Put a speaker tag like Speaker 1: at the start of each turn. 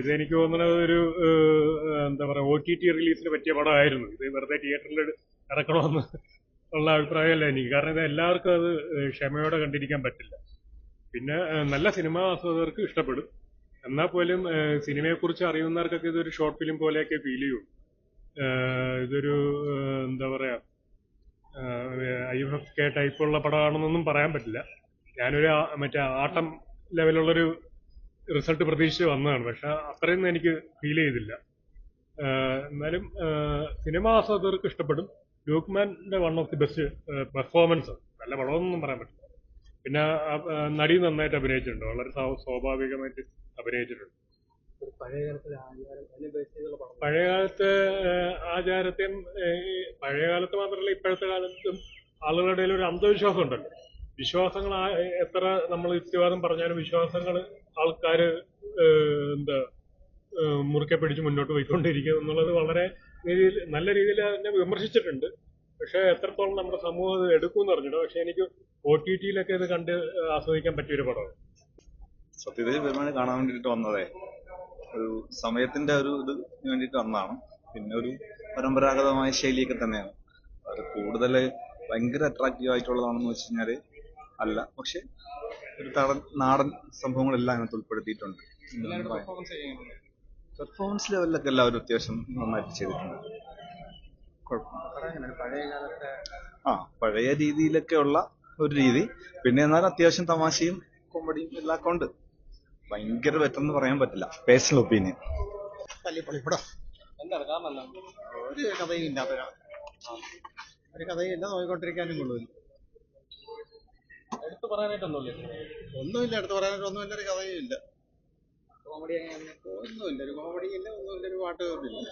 Speaker 1: ഇതെനിക്ക് തോന്നുന്നത് ഒരു എന്താ പറയുക ഒ ടി ടി റിലീസിന് പറ്റിയ പടമായിരുന്നു. ഇത് വെറുതെ തിയേറ്ററിൽ ഇറക്കണമെന്ന് ഉള്ള അഭിപ്രായമല്ല എനിക്ക്. കാരണം ഇത് എല്ലാവർക്കും അത് ക്ഷമയോടെ കണ്ടിരിക്കാൻ പറ്റില്ല. പിന്നെ നല്ല സിനിമാ ആസ്വാദകർക്ക് ഇഷ്ടപ്പെടും. എന്നാൽ പോലും സിനിമയെക്കുറിച്ച് അറിയുന്നവർക്കൊക്കെ ഇതൊരു ഷോർട്ട് ഫിലിം പോലെയൊക്കെ ഫീൽ ചെയ്യും. ഇതൊരു എന്താ പറയുക ഐ എഫ് എഫ് കെ ടൈപ്പുള്ള പടമാണെന്നൊന്നും പറയാൻ പറ്റില്ല. ഞാനൊരു മറ്റേ ആട്ടം ലെവലുള്ളൊരു റിസൾട്ട് പ്രതീക്ഷിച്ച് വന്നതാണ്. പക്ഷെ അത്രയൊന്നും എനിക്ക് ഫീൽ ചെയ്തില്ല. എന്നാലും സിനിമ ആസ്വാദകർക്ക് ഇഷ്ടപ്പെടും. ലൂക്ക്മാന്റെ one of the best performance നല്ല വളമൊന്നും പറയാൻ പറ്റില്ല. പിന്നെ നടി നന്നായിട്ട് അഭിനയിച്ചിട്ടുണ്ട്. വളരെ സ്വാ- സ്വാഭാവികമായിട്ട് അഭിനയിച്ചിട്ടുണ്ട്. പഴയകാലത്തെ ആചാരത്തെയും പഴയകാലത്ത് പഴയ കാലത്ത് മാത്രമല്ല ഇപ്പോഴത്തെ കാലത്തും ആളുകളുടെ ഒരു അന്ധവിശ്വാസം ഉണ്ടല്ലോ. വിശ്വാസങ്ങൾ എത്ര നമ്മൾ യുക്തിവാദം പറഞ്ഞാലും വിശ്വാസങ്ങൾ ആൾക്കാർ എന്താ മുറുക്കെ പിടിച്ച് മുന്നോട്ട് പോയിക്കൊണ്ടിരിക്കും എന്നുള്ളത് വളരെ രീതിയിൽ നല്ല രീതിയിൽ അതിനെ വിമർശിച്ചിട്ടുണ്ട്. പക്ഷെ എത്രത്തോളം നമ്മുടെ സമൂഹം അത് എടുക്കുമെന്ന് പറഞ്ഞിട്ട് പക്ഷെ എനിക്ക് ഒ ടി ടിയിലൊക്കെ ഇത് കണ്ട് ആസ്വദിക്കാൻ പറ്റിയൊരു പടമാണ്
Speaker 2: സത്യത്തിൽ പെരുമാൾ കാണാൻ വേണ്ടിയിട്ട് വന്നതേ. ഒരു സമയത്തിന്റെ ഒരു ഇത് വേണ്ടിയിട്ട് വന്നതാണ്. പിന്നെ ഒരു പരമ്പരാഗതമായ ശൈലിയൊക്കെ തന്നെയാണ്. അത് കൂടുതൽ ഭയങ്കര അട്രാക്റ്റീവ് ആയിട്ടുള്ളതാണെന്ന് വെച്ച് കഴിഞ്ഞാൽ അല്ല പക്ഷെ ഒരു തട നാടൻ സംഭവങ്ങളെല്ലാം അതിനകത്ത് ഉൾപ്പെടുത്തിയിട്ടുണ്ട്. പെർഫോമൻസ് ലെവലിലൊക്കെ എല്ലാവരും അത്യാവശ്യം നന്നായിട്ട് ചെയ്തിട്ടുണ്ട്. ആ പഴയ രീതിയിലൊക്കെ ഉള്ള ഒരു രീതി. പിന്നെ എന്നാൽ അത്യാവശ്യം തമാശയും കോമഡിയും എല്ലാം കൊണ്ട് ഉണ്ട്. ഭയങ്കര ബെറ്റർ പറയാൻ പറ്റില്ല. പേഴ്സണൽ ഒപ്പീനിയൻ
Speaker 3: ഒരു കഥയും ഇല്ല അതൊരാ ഒരു കഥയും ഇല്ല നോക്കിക്കൊണ്ടിരിക്കാനും കൊള്ളുമില്ല
Speaker 4: എടുത്തു പറയാനായിട്ടൊന്നുമില്ല?
Speaker 3: ഒന്നുമില്ല അടുത്ത് പറയാനായിട്ട് ഒന്നുമില്ല ഒരു കഥയും ഇല്ല
Speaker 4: കോമഡി അങ്ങനെ
Speaker 3: ഒന്നുമില്ല ഒരു കോമഡി ഇല്ല ഒന്നുമില്ല ഒരു പാട്ട് ഇല്ല